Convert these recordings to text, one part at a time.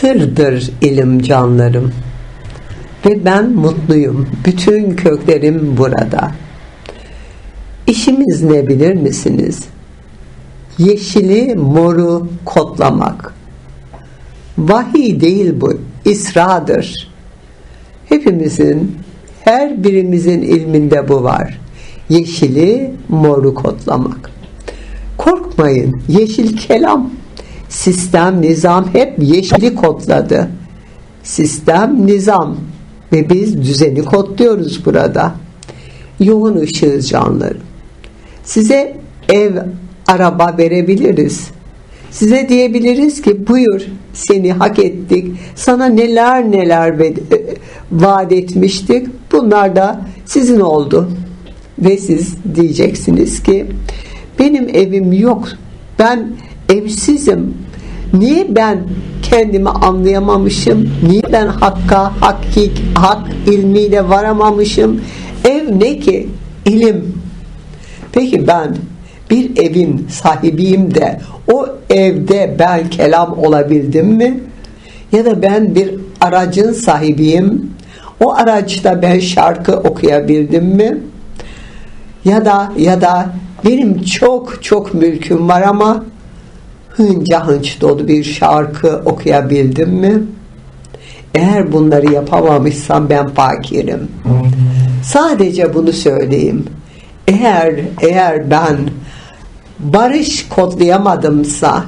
Sırdır ilim canlarım. Ve ben mutluyum. Bütün köklerim burada. İşimiz ne bilir misiniz? Yeşili moru kodlamak. Vahiy değil bu, isradır. Hepimizin, her birimizin ilminde bu var. Yeşili moru kodlamak. Korkmayın, yeşil kelam. Sistem, nizam hep yeşili kodladı. Sistem, nizam ve biz düzeni kodluyoruz burada. Yoğun ışığı canlarım. Size ev, araba verebiliriz. Size diyebiliriz ki buyur seni hak ettik. Sana neler neler e, vaat etmiştik. Bunlar da sizin oldu. Ve siz diyeceksiniz ki benim evim yok. Ben evsizim. Niye ben kendimi anlayamamışım? Niye ben hakka, hakik, hak ilmiyle varamamışım? Ev ne ki? İlim. Peki ben bir evin sahibiyim de o evde ben kelam olabildim mi? Ya da ben bir aracın sahibiyim. O araçta ben şarkı okuyabildim mi? Ya da ya da benim çok çok mülküm var ama hınca hınç dolu bir şarkı okuyabildim mi? Eğer bunları yapamamışsam ben fakirim. Sadece bunu söyleyeyim. Eğer eğer ben barış kodlayamadımsa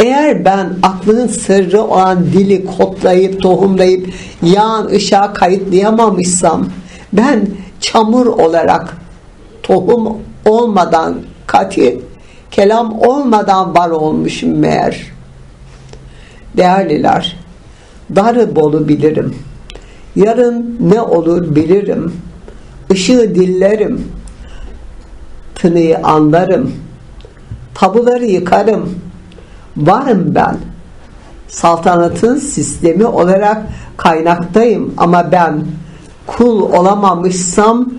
eğer ben aklın sırrı olan dili kodlayıp tohumlayıp yağan ışığa kayıtlayamamışsam ben çamur olarak tohum olmadan kati kelam olmadan var olmuşum meğer. Değerliler darı bolu bilirim. Yarın ne olur bilirim. Işığı dillerim. Tınıyı anlarım. Tabuları yıkarım. Varım ben. Saltanatın sistemi olarak kaynaktayım. Ama ben kul olamamışsam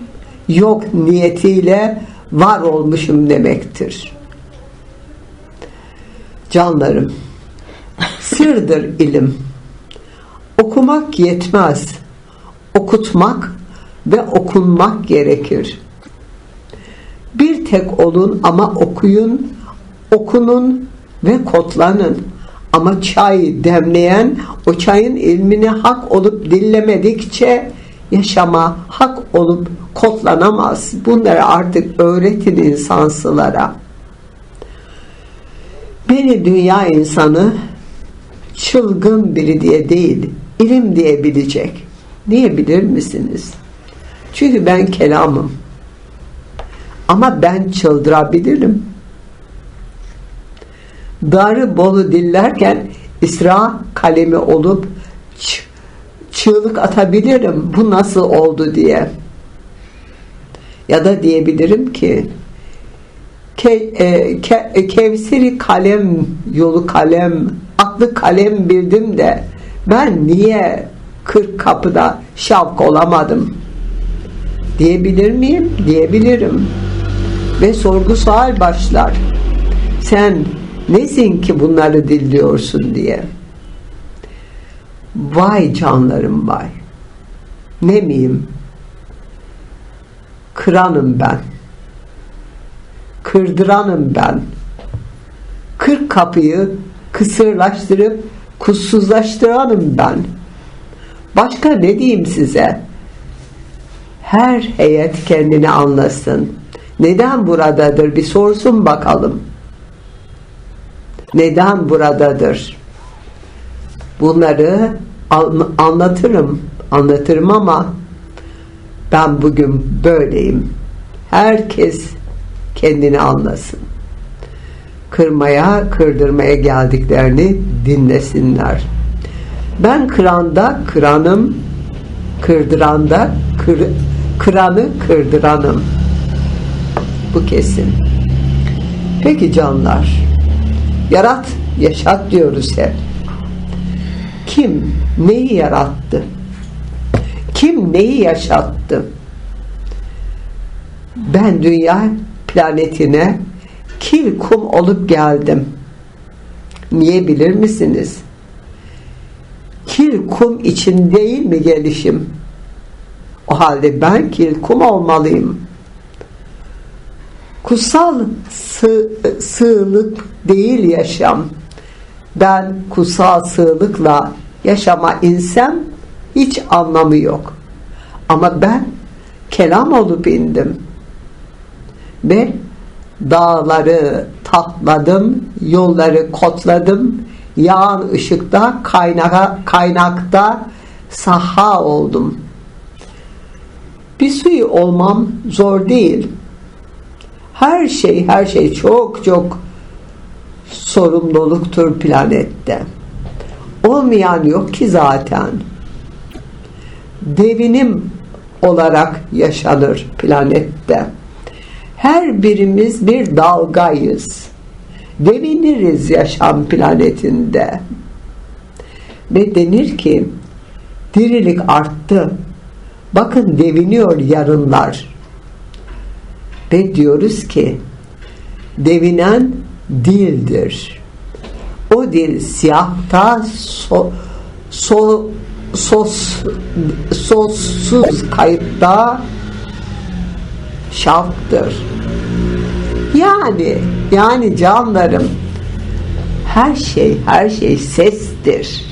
yok niyetiyle var olmuşum demektir canlarım sırdır ilim okumak yetmez okutmak ve okunmak gerekir bir tek olun ama okuyun, okunun ve kodlanın. Ama çay demleyen o çayın ilmini hak olup dinlemedikçe yaşama hak olup kodlanamaz. Bunları artık öğretin insansılara. Beni dünya insanı çılgın biri diye değil, ilim diye bilecek. Niye bilir misiniz? Çünkü ben kelamım. Ama ben çıldırabilirim. Darı bolu dillerken İsra kalemi olup çığlık atabilirim. Bu nasıl oldu diye. Ya da diyebilirim ki ke, e, ke, e, Kevseri kalem yolu kalem aklı kalem bildim de ben niye kırk kapıda şavk olamadım diyebilir miyim? Diyebilirim ve sorgu sual başlar. Sen nesin ki bunları dilliyorsun diye. Vay canlarım vay. Ne miyim? Kıranım ben. Kırdıranım ben. Kırk kapıyı kısırlaştırıp kutsuzlaştıranım ben. Başka ne diyeyim size? Her heyet kendini anlasın neden buradadır bir sorsun bakalım. Neden buradadır? Bunları anlatırım, anlatırım ama ben bugün böyleyim. Herkes kendini anlasın. Kırmaya, kırdırmaya geldiklerini dinlesinler. Ben kıranda kıranım, kırdıranda kır, kıranı kırdıranım. Bu kesin. Peki canlar, yarat, yaşat diyoruz hep. Kim neyi yarattı? Kim neyi yaşattı? Ben dünya planetine kil kum olup geldim. Niye bilir misiniz? kil kum için değil mi gelişim? O halde ben kil kum olmalıyım. Kutsal sığ, sığlık değil yaşam. Ben kutsal sığlıkla yaşama insem hiç anlamı yok. Ama ben kelam olup indim. Ve dağları tatladım, yolları kotladım, yağan ışıkta, kaynağa, kaynakta saha oldum. Bir suyu olmam zor değil. Her şey, her şey çok çok sorumluluktur planette. Olmayan yok ki zaten. Devinim olarak yaşanır planette. Her birimiz bir dalgayız. Deviniriz yaşam planetinde. Ve denir ki dirilik arttı. Bakın deviniyor yarınlar. Ve diyoruz ki devinen dildir. O dil siyahta so, so, sos, sossuz kayıtta şalttır. Yani yani canlarım her şey her şey sestir.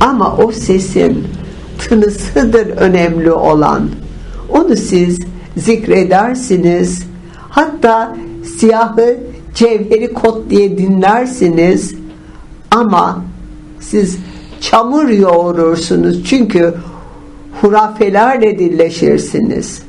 Ama o sesin tınısıdır önemli olan. Onu siz zikredersiniz. Hatta siyahı cevheri kot diye dinlersiniz. Ama siz çamur yoğurursunuz. Çünkü hurafelerle dilleşirsiniz.